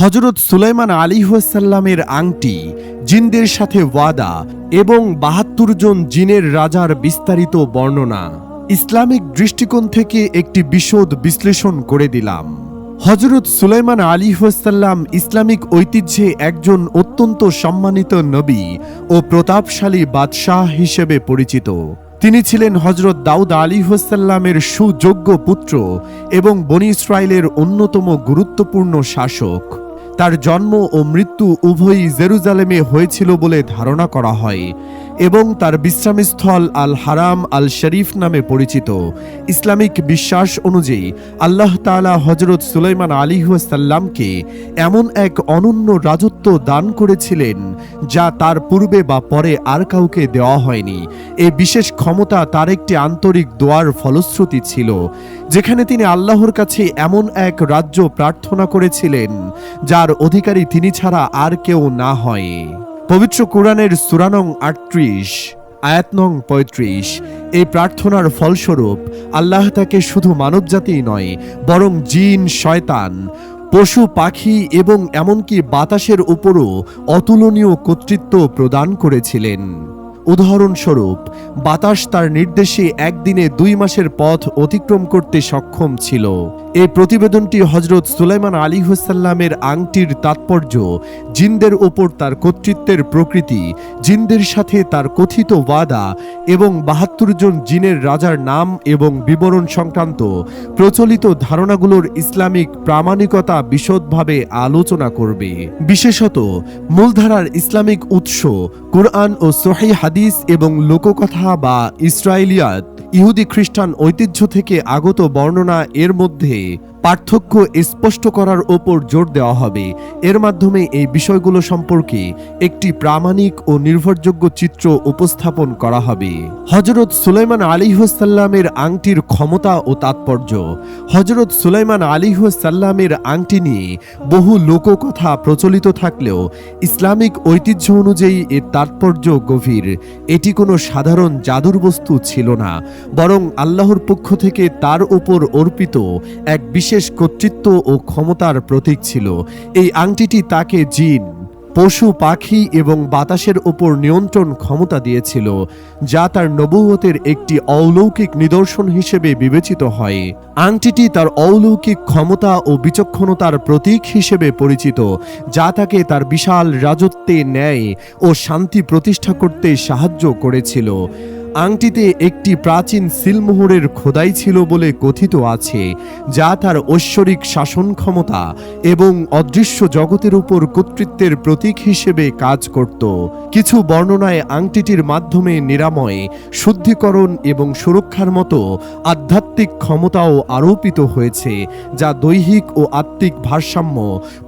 হজরত সুলাইমান আলী আলিহাসাল্লামের আংটি, জিনদের সাথে ওয়াদা এবং বাহাত্তর জন জিনের রাজার বিস্তারিত বর্ণনা ইসলামিক দৃষ্টিকোণ থেকে একটি বিশদ বিশ্লেষণ করে দিলাম। হজরত সুলাইমান আলী সাল্লাম ইসলামিক ঐতিহ্যে একজন অত্যন্ত সম্মানিত নবী ও প্রতাপশালী বাদশাহ হিসেবে পরিচিত। তিনি ছিলেন হজরত দাউদ আলী হোসাল্লামের সুযোগ্য পুত্র এবং বনি ইসরায়েলের অন্যতম গুরুত্বপূর্ণ শাসক। তার জন্ম ও মৃত্যু উভয়ই জেরুজালেমে হয়েছিল বলে ধারণা করা হয়। এবং তার বিশ্রামস্থল আল হারাম আল শরীফ নামে পরিচিত। ইসলামিক বিশ্বাস অনুযায়ী আল্লাহ তাআলা হজরত সুলাইমান আলী সাল্লামকে এমন এক অনন্য রাজত্ব দান করেছিলেন যা তার পূর্বে বা পরে আর কাউকে দেওয়া হয়নি। এ বিশেষ ক্ষমতা তার একটি আন্তরিক দোয়ার ফলশ্রুতি ছিল, যেখানে তিনি আল্লাহর কাছে এমন এক রাজ্য প্রার্থনা করেছিলেন, যার অধিকারী তিনি ছাড়া আর কেউ না হয়। পবিত্র কোরআনের সুরানং আটত্রিশ, আয়াত নং পঁয়ত্রিশ। এই প্রার্থনার ফলস্বরূপ আল্লাহ তাকে শুধু মানবজাতিই নয়, বরং জিন, শয়তান, পশু, পাখি এবং এমনকি বাতাসের উপরও অতুলনীয় কর্তৃত্ব প্রদান করেছিলেন। উদাহরণস্বরূপ, বাতাস তার নির্দেশে একদিনে দুই মাসের পথ অতিক্রম করতে সক্ষম ছিল। এই প্রতিবেদনটি হজরত সুলাইমান আলী হুসাল্লামের আংটির তাৎপর্য, জিনদের ওপর তার কর্তৃত্বের প্রকৃতি, জিনদের সাথে তার কথিত ওয়াদা এবং বাহাত্তর জন জিনের রাজার নাম এবং বিবরণ সংক্রান্ত প্রচলিত ধারণাগুলোর ইসলামিক প্রামাণিকতা বিশদভাবে আলোচনা করবে। বিশেষত, মূলধারার ইসলামিক উৎস, কোরআন ও সহি হাদিস এবং লোককথা বা ইসরায়েলিয়াত ইহুদি খ্রিস্টান ঐতিহ্য থেকে আগত বর্ণনা এর মধ্যে পার্থক্য স্পষ্ট করার ওপর জোর দেওয়া হবে। এর মাধ্যমে এই বিষয়গুলো সম্পর্কে একটি প্রামাণিক ও নির্ভরযোগ্য চিত্র উপস্থাপন করা হবে। হজরত সুলাইমান আলিহাসাল্লামের আংটির ক্ষমতা ও তাৎপর্য। হজরত সুলাইমান আলিহাসাল্লামের আংটি নিয়ে বহু লোককথা প্রচলিত থাকলেও ইসলামিক ঐতিহ্য অনুযায়ী এর তাৎপর্য গভীর। এটি কোনো সাধারণ জাদুর বস্তু ছিল না, বরং আল্লাহর পক্ষ থেকে তার উপর অর্পিত এক বিশেষ কর্তৃত্ব ও ক্ষমতার প্রতীক ছিল। এই আংটিটি তাকে জিন, পশু, পাখি এবং বাতাসের ওপর নিয়ন্ত্রণ ক্ষমতা দিয়েছিল, যা তার নবুয়তের একটি অলৌকিক নিদর্শন হিসেবে বিবেচিত হয়। আংটিটি তার অলৌকিক ক্ষমতা ও বিচক্ষণতার প্রতীক হিসেবে পরিচিত, যা তাকে তার বিশাল রাজত্বে ন্যায় ও শান্তি প্রতিষ্ঠা করতে সাহায্য করেছিল। আংটিতে একটি প্রাচীন সিলমোহরের খোদাই ছিল বলে কথিত আছে, যা তার ঐশ্বরিক শাসন ক্ষমতা এবং অদৃশ্য জগতের উপর কর্তৃত্বের প্রতীক হিসেবে কাজ করত। কিছু বর্ণনায় আংটিটির মাধ্যমে নিরাময়, শুদ্ধিকরণ এবং সুরক্ষার মতো আধ্যাত্মিক ক্ষমতাও আরোপিত হয়েছে, যা দৈহিক ও আত্মিক ভারসাম্য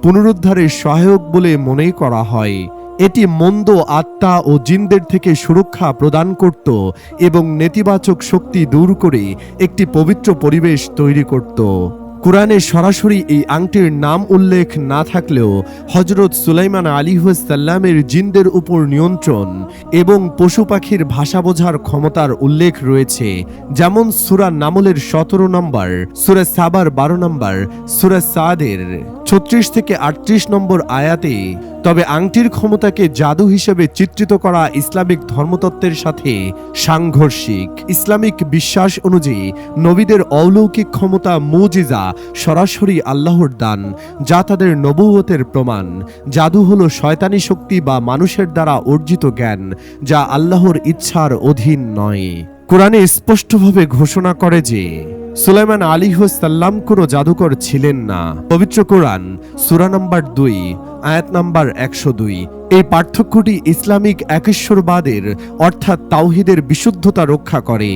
পুনরুদ্ধারের সহায়ক বলে মনে করা হয়। এটি মন্দ আত্মা ও জিনদের থেকে সুরক্ষা প্রদান করত এবং নেতিবাচক শক্তি দূর করে একটি পবিত্র পরিবেশ তৈরি করত। কোরআনে সরাসরি এই আংটির নাম উল্লেখ না থাকলেও হজরত সুলাইমান আলিহাসাল্লামের জিনদের উপর নিয়ন্ত্রণ এবং পশু পাখির ভাষা বোঝার ক্ষমতার উল্লেখ রয়েছে, যেমন সুরা নামলের সতেরো নম্বর, সুরা সাবার বারো নম্বর, সুরা সাদের ছত্রিশ থেকে আটত্রিশ নম্বর আয়াতে তবে আংটির ক্ষমতাকে জাদু হিসেবে চিত্রিত করা ইসলামিক ধর্মতত্ত্বের সাথে সাংঘর্ষিক। ইসলামিক বিশ্বাস অনুযায়ী নবীদের অলৌকিক ক্ষমতা মুজিজা সরাসরি আল্লাহর দান, যা তাদের নবুয়তের প্রমাণ। জাদু হলো শয়তানি শক্তি বা মানুষের দ্বারা অর্জিত জ্ঞান, যা আল্লাহর ইচ্ছার অধীন নয়। কোরআনে স্পষ্টভাবে ঘোষণা করে যে সুলাইমান আলী সাল্লাম কোনো জাদুকর ছিলেন না। পবিত্র কোরআন, সুরা নম্বর দুই, আয়াত নাম্বার একশো দুই। এই পার্থক্যটি ইসলামিক একেশ্বরবাদের, অর্থাৎ তাওহিদের বিশুদ্ধতা রক্ষা করে,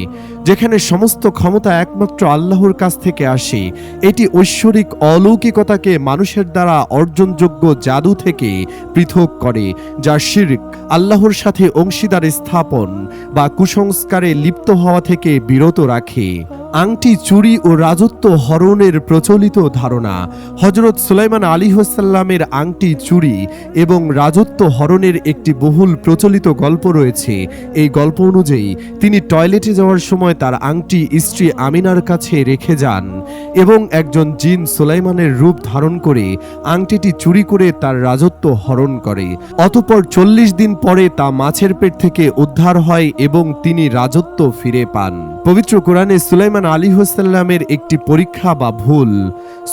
যেখানে সমস্ত ক্ষমতা একমাত্র আল্লাহর কাছ থেকে আসে। এটি ঐশ্বরিক অলৌকিকতাকে মানুষের দ্বারা অর্জনযোগ্য জাদু থেকে পৃথক করে, যা শির্ক, আল্লাহর সাথে অংশীদার স্থাপন বা কুসংস্কারে লিপ্ত হওয়া থেকে বিরত রাখে। আংটি চুরি ও রাজত্ব হরণের প্রচলিত ধারণা। হজরত সুলাইমান আলী হোসাল্লামের আংটি চুরি এবং রাজত্ব হরণের একটি বহুল প্রচলিত গল্প রয়েছে। এই গল্প অনুযায়ী, তিনি টয়লেটে যাওয়ার সময় তার আংটি স্ত্রী আমিনার কাছে রেখে যান এবং একজন জিন সুলাইমানের রূপ ধারণ করে আংটিটি চুরি করে তার রাজত্ব হরণ করে। অতপর চল্লিশ দিন পরে তা মাছের পেট থেকে উদ্ধার হয় এবং তিনি রাজত্ব ফিরে পান। পবিত্র কোরআনে সুলাইমান আলী হোসাল্লামের একটি পরীক্ষা বা ভুল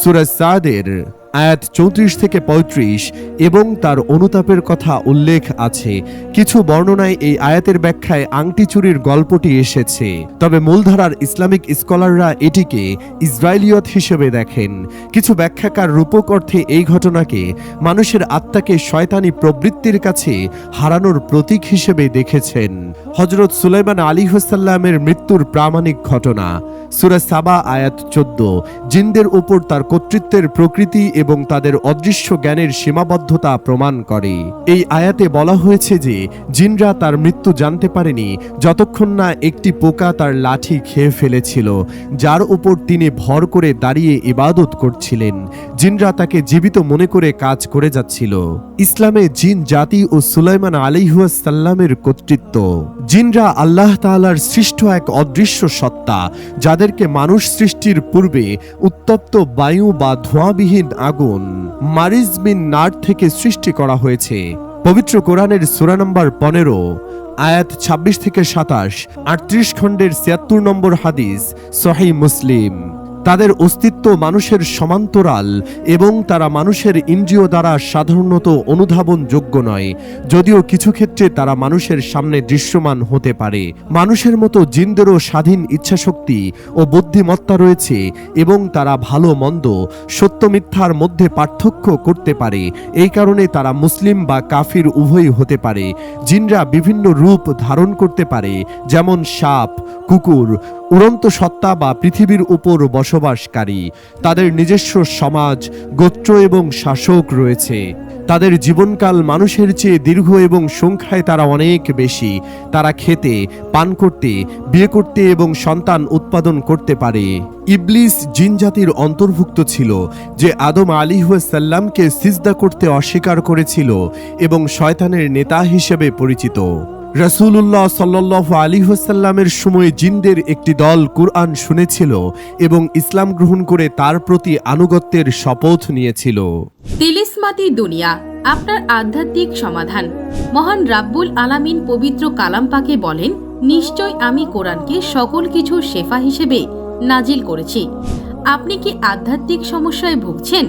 সুরাজ সাদের। আয়াত চৌত্রিশ থেকে পঁয়ত্রিশ, এবং তার অনুতাপের কথা উল্লেখ আছে। কিছু বর্ণনায় এই আয়াতের ব্যাখ্যায় আংটি চুরির গল্পটি এসেছে। তবে মূলধারার ইসলামিক স্কলাররা এটিকে ইসরায়েলিয়ত হিসেবে দেখেন। কিছু ব্যাখ্যাকার রূপক অর্থে এই ঘটনাকে মানুষের আত্মাকে শয়তানি প্রবৃত্তির কাছে হারানোর প্রতীক হিসেবে দেখেছেন। হজরত সুলাইমান আলী হোসাল্লামের মৃত্যুর প্রামাণিক ঘটনা। সুরা সাবা আয়াত চোদ্দ, জিনদের উপর তার কর্তৃত্বের প্রকৃতি এবং তাদের অদৃশ্য জ্ঞানের সীমাবদ্ধতা প্রমাণ করে। এই আয়াতে বলা হয়েছে যে, জিনরা তার মৃত্যু জানতে পারেনি যতক্ষণ না একটি পোকা তার লাঠি খেয়ে ফেলেছিল, যার উপর তিনি ভর করে দাঁড়িয়ে ইবাদত করছিলেন। জিনরা তাকে জীবিত মনে করে কাজ করে যাচ্ছিল। ইসলামে জিন জাতি ও সুলাইমান আলিহাসাল্লামের কর্তৃত্ব। জিনরা আল্লাহ তাআলার সৃষ্ট এক অদৃশ্য সত্তা, যাদেরকে মানুষ সৃষ্টির পূর্বে উত্তপ্ত বায়ু বা ধোঁয়াবিহীন আগুন মারিজ বিন নার থেকে সৃষ্টি করা হয়েছে। পবিত্র কোরআনের সুরা নম্বর পনেরো, আয়াত ২৬ থেকে সাতাশ, আটত্রিশ খণ্ডের ছিয়াত্তর নম্বর হাদিস সহি মুসলিম। তাদের অস্তিত্ব মানুষের সমান্তরাল এবং তারা মানুষের ইন্দ্রিয় দ্বারা সাধারণত অনুধাবন যোগ্য নয়। যদিও কিছু ক্ষেত্রে তারা মানুষের সামনে দৃশ্যমান হতে পারে। মানুষের মতো জিনদেরও স্বাধীন ইচ্ছাশক্তি ও বুদ্ধিমত্তা রয়েছে এবং তারা ভালো মন্দ, সত্য মিথ্যার মধ্যে পার্থক্য করতে পারে। এই কারণে তারা মুসলিম বা কাফির উভয়ই হতে পারে। জিনরা বিভিন্ন রূপ ধারণ করতে পারে, যেমন সাপ, কুকুর উড়ন্ত সত্তা বা পৃথিবীর উপর বসবাসকারী। তাদের নিজস্ব সমাজ, গোত্র এবং শাসক রয়েছে। তাদের জীবনকাল মানুষের চেয়ে দীর্ঘ এবং সংখ্যায় তারা অনেক বেশি। তারা খেতে, পান করতে, বিয়ে করতে এবং সন্তান উৎপাদন করতে পারে। ইবলিস জিনজাতির অন্তর্ভুক্ত ছিল, যে আদম আলী সাল্লামকে সিজদা করতে অস্বীকার করেছিল এবং শয়তানের নেতা হিসেবে পরিচিত। রসুল্লাহ সাল্লাহ আলী হোসাল্লামের সময় জিনদের একটি দল কুরআন শুনেছিল এবং ইসলাম গ্রহণ করে তার প্রতি আনুগত্যের শপথ নিয়েছিল। তিলিসমাতি দুনিয়া, আপনার আধ্যাত্মিক সমাধান। মহান রাব্বুল আলামিন পবিত্র কালাম পাকে বলেন, নিশ্চয় আমি কোরআনকে সকল কিছু শেফা হিসেবে নাজিল করেছি। আপনি কি আধ্যাত্মিক সমস্যায় ভুগছেন?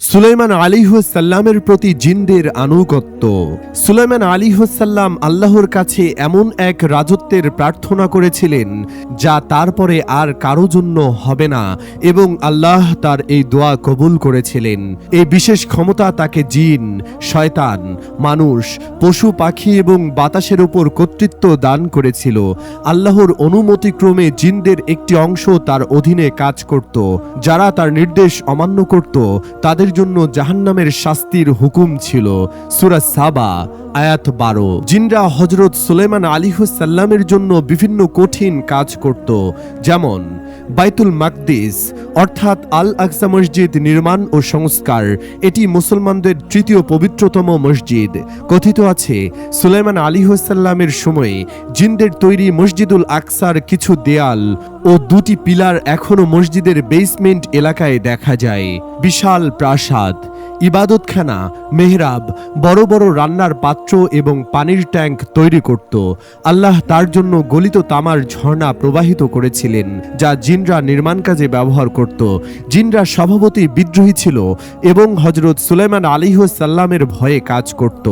সুলাইমান আলিহাল্লামের প্রতি জিনদের আনুগত্য। সুলাইমান আলিহাল্লাম আল্লাহর কাছে এমন এক রাজত্বের প্রার্থনা করেছিলেন, যা তারপরে আর কারও জন্য হবে না এবং আল্লাহ তার এই দোয়া কবুল করেছিলেন। এই বিশেষ ক্ষমতা তাকে জিন, শয়তান, মানুষ, পশু, পাখি এবং বাতাসের উপর কর্তৃত্ব দান করেছিল। আল্লাহর অনুমতিক্রমে জিনদের একটি অংশ তার অধীনে কাজ করত, যারা তার নির্দেশ অমান্য করত, তাদের জন্য জাহান্নামের শাস্তির হুকুম ছিল। সুরা সাবা আয়াত বারো। জিনরা হজরত সুলেমান আলিহুসাল্লামের জন্য বিভিন্ন কঠিন কাজ করত, যেমন বাইতুল মাকদিস, অর্থাৎ আল আকসা মসজিদ নির্মাণ ও সংস্কার। এটি মুসলমানদের তৃতীয় পবিত্রতম মসজিদ। কথিত আছে, সুলাইমান আলিহাসাল্লামের সময়ে জিনদের তৈরি মসজিদুল আকসার কিছু দেয়াল ও দুটি পিলার এখনও মসজিদের বেসমেন্ট এলাকায় দেখা যায়। বিশাল প্রাসাদ। ইবাদতখানা, মেহরাব, বড় বড় রান্নার পাত্র এবং পানির ট্যাঙ্ক তৈরি করত। আল্লাহ তার জন্য গলিত তামার ঝর্ণা প্রবাহিত করেছিলেন, যা জিনরা নির্মাণ কাজে ব্যবহার করত। জিনরা স্বভাবতই বিদ্রোহী ছিল এবং হজরত সুলাইমান আলিহাসাল্লামের ভয়ে কাজ করত।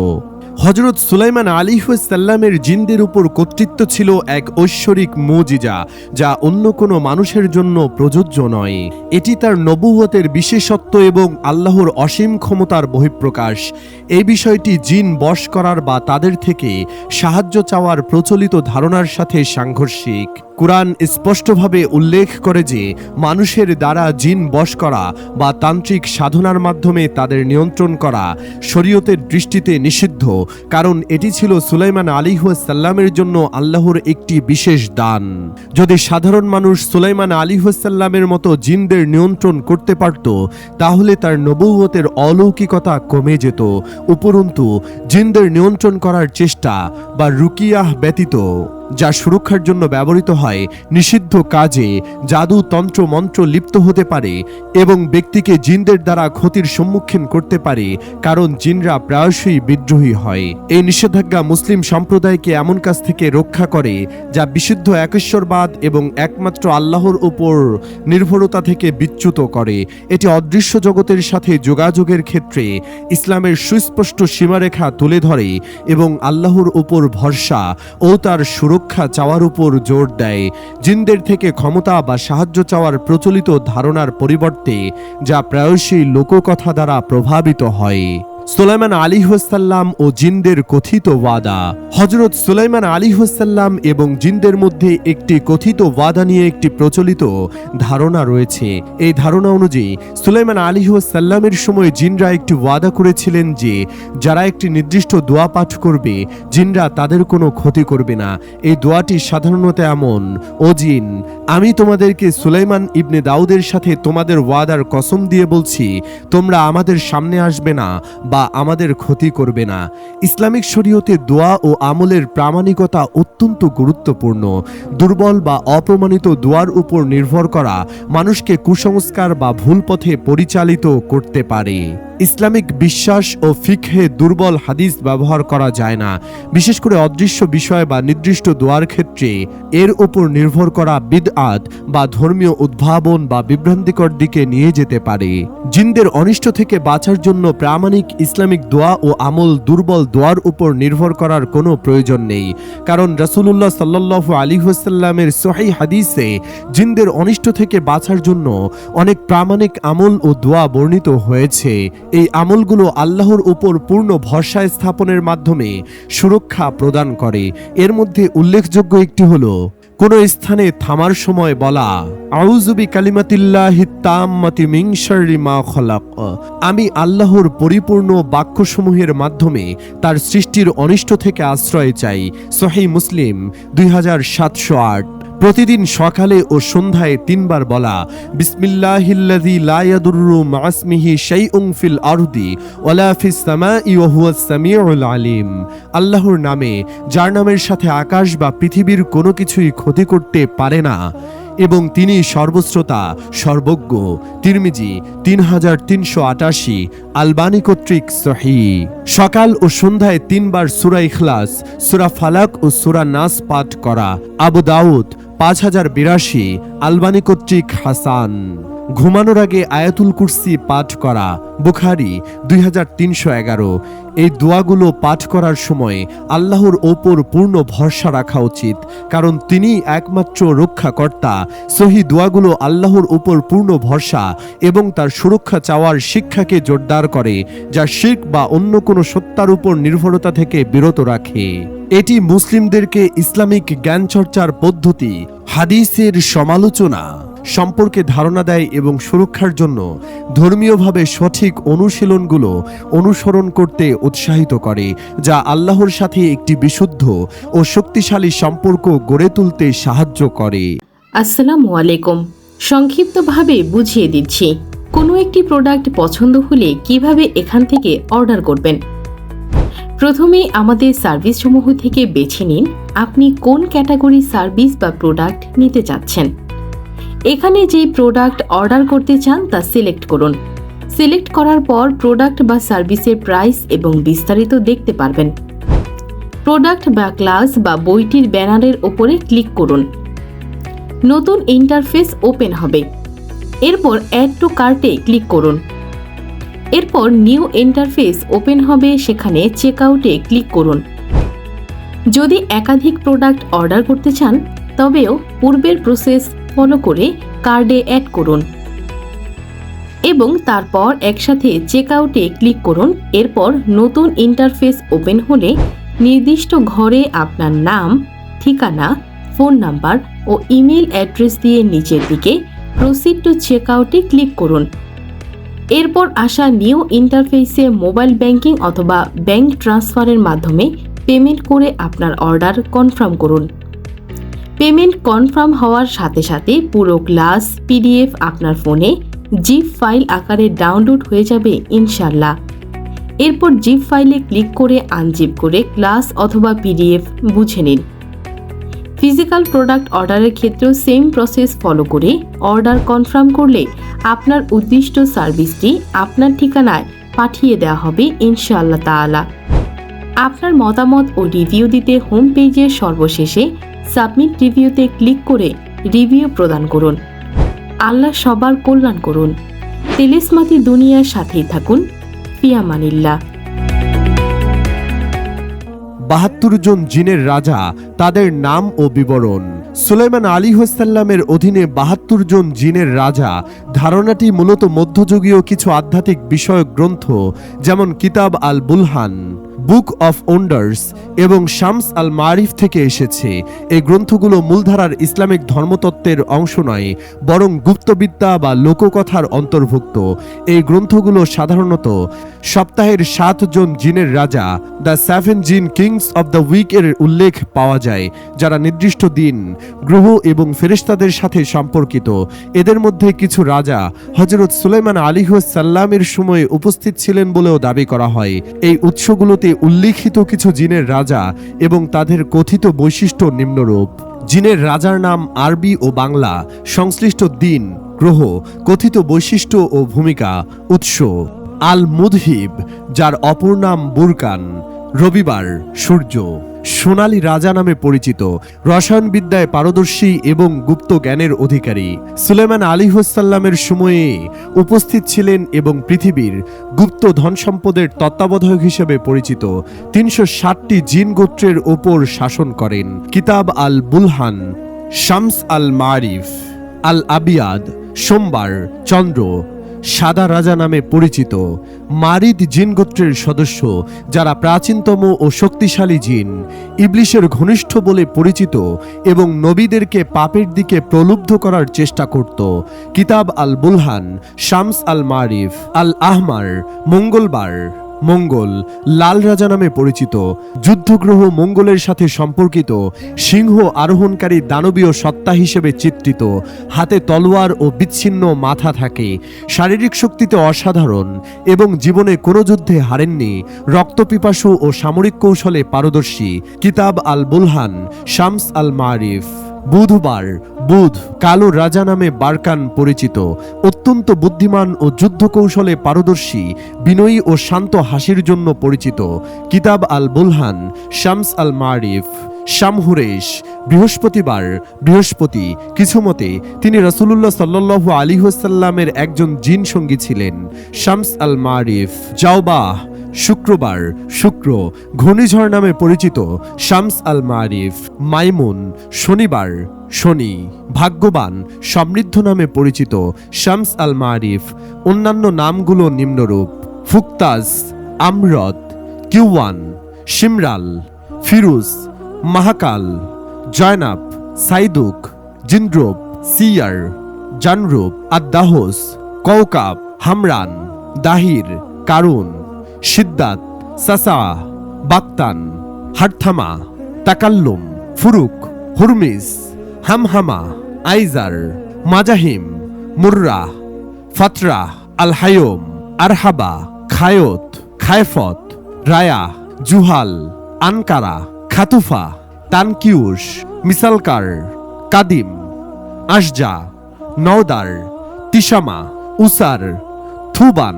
হজরত সুলাইমান আলিহাসাল্লামের জিনদের উপর কর্তৃত্ব ছিল এক ঐশ্বরিক মুজিজা, যা অন্য কোনো মানুষের জন্য প্রযোজ্য নয়। এটি তার নবুয়তের বিশেষত্ব এবং আল্লাহর অসীম ক্ষমতার বহিঃপ্রকাশ। এই বিষয়টি জিন বশ করার বা তাদের থেকে সাহায্য চাওয়ার প্রচলিত ধারণার সাথে সাংঘর্ষিক। কুরআন স্পষ্টভাবে উল্লেখ করে যে, মানুষের দ্বারা জিন বশ করা বা তান্ত্রিক সাধনার মাধ্যমে তাদের নিয়ন্ত্রণ করা শরীয়তের দৃষ্টিতে নিষিদ্ধ কারণ এটি ছিল সুলাইমান আলিহাসাল্লামের জন্য আল্লাহর একটি বিশেষ দান। যদি সাধারণ মানুষ সুলাইমান আলিহাসাল্লামের মতো জিনদের নিয়ন্ত্রণ করতে পারত, তাহলে তার নবৌতের অলৌকিকতা কমে যেত। উপরন্তু, জিনদের নিয়ন্ত্রণ করার চেষ্টা বা রুকিয়াহ ব্যতীত। যা সুরক্ষার জন্য ব্যবহৃত হয়, নিষিদ্ধ কাজে জাদু তন্ত্র মন্ত্র লিপ্ত হতে পারে এবং ব্যক্তিকে জিনদের দ্বারা ক্ষতির সম্মুখীন করতে পারে, কারণ জিনরা প্রায়শই বিদ্রোহী হয়। এই নিষেধাজ্ঞা মুসলিম সম্প্রদায়কে এমন কাজ থেকে রক্ষা করে, যা বিশুদ্ধ একেশ্বরবাদ এবং একমাত্র আল্লাহর উপর নির্ভরতা থেকে বিচ্যুত করে। এটি অদৃশ্য জগতের সাথে যোগাযোগের ক্ষেত্রে ইসলামের সুস্পষ্ট সীমারেখা তুলে ধরে এবং আল্লাহর উপর ভরসা ও তার সুরক্ষা চাওয়ার উপর জোর দেয়। জিনদের থেকে ক্ষমতা বা সাহায্য চাওয়ার প্রচলিত ধারণার পরিবর্তে যা প্রায়শই লোককথা দ্বারা প্রভাবিত হয়। সুলাইমান আলী হোসাল্লাম ও জিনদের কথিত ওয়াদা। হজরত সুলাইমান আলী হোসাল্লাম এবং জিনদের মধ্যে একটি কথিত ওয়াদা নিয়ে একটি প্রচলিত ধারণা রয়েছে। এই ধারণা অনুযায়ী সুলাইমান আলী সাল্লামের সময় জিনরা একটি ওয়াদা করেছিলেন যে, যারা একটি নির্দিষ্ট দোয়া পাঠ করবে, জিনরা তাদের কোনো ক্ষতি করবে না। এই দোয়াটি সাধারণত এমন, ও জিন, আমি তোমাদেরকে সুলাইমান ইবনে দাউদের সাথে তোমাদের ওয়াদার কসম দিয়ে বলছি, তোমরা আমাদের সামনে আসবে না বা আমাদের ক্ষতি করবে না। ইসলামিক শরীয়তে দোয়া ও আমলের প্রামাণিকতা অত্যন্ত গুরুত্বপূর্ণ। দুর্বল বা অপ্রমাণিত দোয়ার উপর নির্ভর করা মানুষকে কুসংস্কার বা ভুল পথে পরিচালিত করতে পারে। ইসলামিক বিশ্বাস ও ফিকহে দুর্বল হাদিস ব্যবহার করা যায় না। বিশেষ করে অদৃশ্য বিষয় বা নির্দিষ্ট দোয়ার ক্ষেত্রে এর উপর নির্ভর করা বিদআত বা ধর্মীয় উদ্ভাবন বা বিভ্রান্তিকর দিকে নিয়ে যেতে পারে। জিনদের অনিষ্ট থেকে বাঁচার জন্য প্রামাণিক ইসলামিক দোয়া ও আমল দুর্বল দোয়ার উপর নির্ভর করার কোনো প্রয়োজন নেই। কারণ রাসূলুল্লাহ সাল্লাল্লাহু আলী ওয়াসাল্লামের সহি হাদিসে জিনদের অনিষ্ট থেকে বাঁচার জন্য অনেক প্রামাণিক আমল ও দোয়া বর্ণিত হয়েছে। এই আমলগুলো আল্লাহর উপর পূর্ণ ভরসা স্থাপনের মাধ্যমে সুরক্ষা প্রদান করে। এর মধ্যে উল্লেখযোগ্য একটি হলো কোন স্থানে থামার সময় বলা আউজুবি কালিমাতিল্লাহি মা খলাক। আমি আল্লাহর পরিপূর্ণ বাক্যসমূহের মাধ্যমে তার সৃষ্টির অনিষ্ট থেকে আশ্রয় চাই। সহি মুসলিম দুই হাজার সাতশো আট। প্রতিদিন সকালে ও সন্ধ্যায় তিনবার বলা আলিম। আল্লাহর নামে, যার নামের সাথে আকাশ বা পৃথিবীর কোনো কিছুই ক্ষতি করতে পারে না। এবং তিনি সর্বশ্রোতা, সর্বজ্ঞ। তিরমিজি তিন হাজার তিনশো আটাশি, আলবানি কর্তৃক সহি। সকাল ও সন্ধ্যায় তিনবার সুরা ইখলাস, সুরা ফালাক ও সুরা নাস পাঠ করা। আবু দাউদ পাঁচ হাজার বিরাশি আলবানি কর্তৃক হাসান। ঘুমানোর আগে আয়াতুল কুরসি পাঠ করা, বুখারি দুই হাজার তিনশো এগারো। এই দোয়াগুলো পাঠ করার সময় আল্লাহর ওপর পূর্ণ ভরসা রাখা উচিত, কারণ তিনি একমাত্র রক্ষাকর্তা। সহি দোয়াগুলো আল্লাহর উপর পূর্ণ ভরসা এবং তার সুরক্ষা চাওয়ার শিক্ষাকে জোরদার করে, যা শিখ বা অন্য কোনো সত্তার উপর নির্ভরতা থেকে বিরত রাখে। এটি মুসলিমদেরকে ইসলামিক জ্ঞান চর্চার পদ্ধতি, হাদিসের সমালোচনা। সম্পর্কে ধারণা দেয় এবং সুরক্ষার জন্য ধর্মীয়ভাবে সঠিক অনুশীলনগুলো অনুসরণ করতে উৎসাহিত করে, যা আল্লাহর সাথে একটি বিশুদ্ধ ও শক্তিশালী সম্পর্ক গড়ে তুলতে সাহায্য করে। আসসালামু আলাইকুম। সংক্ষিপ্তভাবে বুঝিয়ে দিচ্ছি, কোনো একটি প্রোডাক্ট পছন্দ হলে কীভাবে এখান থেকে অর্ডার করবেন? প্রথমে আমাদের সার্ভিসসমূহ থেকে বেছে নিন, আপনি কোন ক্যাটাগরি সার্ভিস বা প্রোডাক্ট নিতে চাচ্ছেন। এখানে যে প্রোডাক্ট অর্ডার করতে চান তা সিলেক্ট করুন। সিলেক্ট করার পর প্রোডাক্ট বা সার্ভিসের প্রাইস এবং বিস্তারিত দেখতে পারবেন। প্রোডাক্ট বা ক্লাস বা বইটির ব্যানারের ওপরে ক্লিক করুন। নতুন ইন্টারফেস ওপেন হবে। এরপর অ্যাড টু কার্টে ক্লিক করুন। এরপর নিউ ইন্টারফেস ওপেন হবে, সেখানে চেক আউটে ক্লিক করুন। যদি একাধিক প্রোডাক্ট অর্ডার করতে চান, তবেও পূর্বের প্রসেস ফলো করে কার্ডে অ্যাড করুন এবং তারপর একসাথে চেক আউটে ক্লিক করুন। এরপর নতুন ইন্টারফেস ওপেন হলে নির্দিষ্ট ঘরে আপনার নাম, ঠিকানা, ফোন নাম্বার ও ইমেল অ্যাড্রেস দিয়ে নিচের দিকে প্রসিড টু চেক আউটে ক্লিক করুন। এরপর আসা নিউ ইন্টারফেসে মোবাইল ব্যাংকিং অথবা ব্যাংক ট্রান্সফারের মাধ্যমে পেমেন্ট করে আপনার অর্ডার কনফার্ম করুন। পেমেন্ট কনফার্ম হওয়ার সাথে সাথে পুরো ক্লাস পিডিএফ আপনার ফোনে জিপ ফাইল আকারে ডাউনলোড হয়ে যাবে ইনশাল্লাহ এরপর জিপ ফাইলে ক্লিক করে আনজিপ করে ক্লাস অথবা পিডিএফ বুঝে নিন। ফিজিক্যাল প্রোডাক্ট অর্ডারের ক্ষেত্রেও সেম প্রসেস ফলো করে অর্ডার কনফার্ম করলে আপনার উদ্দিষ্ট সার্ভিসটি আপনার ঠিকানায় পাঠিয়ে দেওয়া হবে, ইনশাআল্লাহ তাআলা। আপনার মতামত ও রিভিউ দিতে হোম পেজের সর্বশেষে সাবমিট রিভিউতে ক্লিক করে রিভিউ প্রদান করুন। আল্লাহ সবার কল্যাণ করুন। তেলেসমাতি দুনিয়ার সাথেই থাকুন। ফিয়ামানিল্লাহ বাহাত্তর জন জিনের রাজা তাদের নাম ও বিবরণ। সুলাইমান আলী হোসাল্লামের অধীনে বাহাত্তর জন জিনের রাজা, ধারণাটি মূলত মধ্যযুগীয় কিছু আধ্যাত্মিক বিষয়ক গ্রন্থ, যেমন কিতাব আল বুলহান বুক অফ ওন্ডার্স এবং শামস আল মারিফ থেকে এসেছে। এই গ্রন্থগুলো মূলধারার ইসলামিক ধর্মতত্ত্বের অংশ নয়, বরং গুপ্তবিদ্যা বা লোককথার অন্তর্ভুক্ত। এই গ্রন্থগুলো সাধারণত সপ্তাহের সাতজন জিনের রাজা, the seven jinn kings of the week এর উল্লেখ পাওয়া যায়, যারা নির্দিষ্ট দিন, গ্রহ এবং ফেরেশতাদের সাথে সম্পর্কিত। এদের মধ্যে কিছু রাজা হজরত সুলাইমান আলিহাসাল্লামের সময়ে উপস্থিত ছিলেন বলেও দাবি করা হয়। এই উৎসগুলোতে উল্লিখিত কিছু জিনের রাজা এবং তাদের কথিত বৈশিষ্ট্য নিম্নরূপ। জিনের রাজার নাম আরবি ও বাংলা, সংশ্লিষ্ট দিন, গ্রহ, কথিত বৈশিষ্ট্য ও ভূমিকা, উৎস। আল মুদহিব যার অপর নাম বুরকান, রবিবার, সূর্য। সোনালী রাজা নামে পরিচিত, রসায়নবিদ্যায় পারদর্শী এবং গুপ্ত জ্ঞানের অধিকারী। সুলেমান আলী হোসাল্লামের সময়ে উপস্থিত ছিলেন এবং পৃথিবীর গুপ্ত ধন সম্পদের তত্ত্বাবধায়ক হিসেবে পরিচিত তিনশো ষাটটি জিন গোত্রের ওপর শাসন করেন। কিতাব আল বুলহান, শামস আল মারিফ, আল আবিয়াদ, সোমবার, চন্দ্র সাদা রাজা নামে পরিচিত মারিদ জিন গোত্রের সদস্য, যারা প্রাচীনতম ও শক্তিশালী জিন, ইবলিশের ঘনিষ্ঠ বলে পরিচিত এবং নবীদেরকে পাপের দিকে প্রলুব্ধ করার চেষ্টা করত। কিতাব আল বুলহান শামস আল মারিফ আল আহমার মঙ্গলবার। মঙ্গল, লাল রাজা নামে পরিচিত। যুদ্ধগ্রহ মঙ্গলের সাথে সম্পর্কিত, সিংহ আরোহণকারী দানবীয় সত্তা হিসেবে চিত্রিত। হাতে তলোয়ার ও বিচ্ছিন্ন মাথা থাকে। শারীরিক শক্তিতে অসাধারণ এবং জীবনে কোনো যুদ্ধে হারেননি। রক্তপিপাসু ও সামরিক কৌশলে পারদর্শী। কিতাব আল বুলহান, শামস আল মারিফ। বুধবার বুধ কালো রাজা নামে বারকান পরিচিত, অত্যন্ত বুদ্ধিমান ও যুদ্ধ কৌশলে পারদর্শী, বিনয়ী ও শান্ত হাসির জন্য পরিচিত কিতাব আল বুলহান, শামস আল মারিফ শামহুরেশ বৃহস্পতিবার, বৃহস্পতি, কিছু মতে তিনি রসুল্লাহ সাল্লু আলী হোসাল্লামের একজন জিন সঙ্গী ছিলেন, শামস আল মারিফ। জাওবাহ শুক্রবার, শুক্র, ঘূর্ণিঝড় নামে পরিচিত শামস আল মারিফ, মাইমুন, শনিবার, শনি, ভাগ্যবান, সমৃদ্ধ নামে পরিচিত শামস আল মারিফ, অন্যান্য নামগুলো নিম্নরূপ ফুক্তাজ আমরত কিউয়ান, শিমরাল, ফিরুজ, মাহাকাল, জয়নাব, সাইদুক, জিন্দ্রুপ, সিয়ার, জানরূপ আদাহস কৌকাব হামরান, দাহির, কারুন। সিদ্দাত সাসা, বাক্তান, হারথামা, তাকাল্লুম, ফুরুক হুরমিস হামহামা, আইজার, মাজাহিম, মুর্রা, ফাতরা আল হায়ুম আরহাবা, খায়ত, খায়ফত, রায়া, জুহাল, আনকারা, খাতুফা তানকিউস মিসালকার, কাদিম, আশজা, নওদার তিসামা উসার, থুবান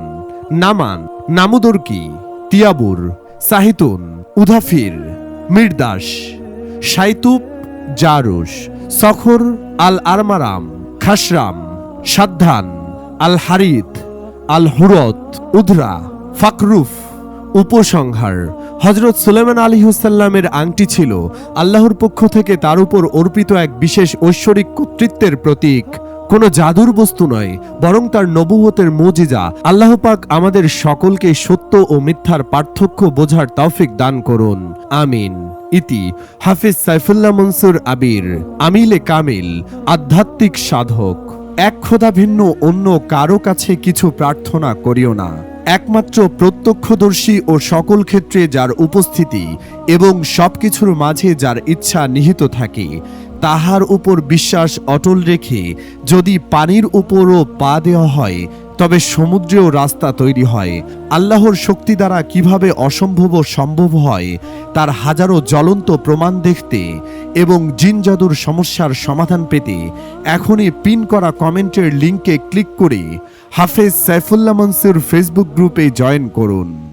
নামান, নামুদর্কি, তিয়াবুর, সাহিতুন, উধাফির, মির্দাস সাইতুব জারুস সখর আল আরমারাম খাসরাম, সাদ্ধান আল হারিত আল হুরত উধরা ফাকরুফ, উপসংহার। হজরত সুলেমান আলী হুসাল্লামের আংটি ছিল আল্লাহর পক্ষ থেকে তার উপর অর্পিত এক বিশেষ ঐশ্বরিক কর্তৃত্বের প্রতীক। কোনো জাদুর বস্তু নয়, বরং তার নবুয়তের মজিজা। আল্লাহ পাক আমাদের সকলকে সত্য ও মিথ্যার পার্থক্য বোঝার তৌফিক দান করুন। আমিন। ইতি হাফিজ সাইফুল্লাহ মনসুর আবির, আমিলে কামিল, আধ্যাত্মিক সাধক। এক খোদা ভিন্ন, অন্য কারও কাছে কিছু প্রার্থনা করিও না। একমাত্র প্রত্যক্ষদর্শী ও সকল ক্ষেত্রে যার উপস্থিতি এবং সবকিছুর মাঝে যার ইচ্ছা নিহিত থাকে তাহার উপর বিশ্বাস অটল রেখে যদি পানির উপরও পা দেওয়া হয়, তবে সমুদ্রেও রাস্তা তৈরি হয়। আল্লাহর শক্তি দ্বারা কীভাবে অসম্ভব সম্ভব হয়, তার হাজারো জ্বলন্ত প্রমাণ দেখতে এবং জিন জাদুর সমস্যার সমাধান পেতে এখনই পিন করা কমেন্টের লিঙ্কে ক্লিক করে হাফেজ সাইফুল্লাহ মনসুর ফেসবুক গ্রুপে জয়েন করুন।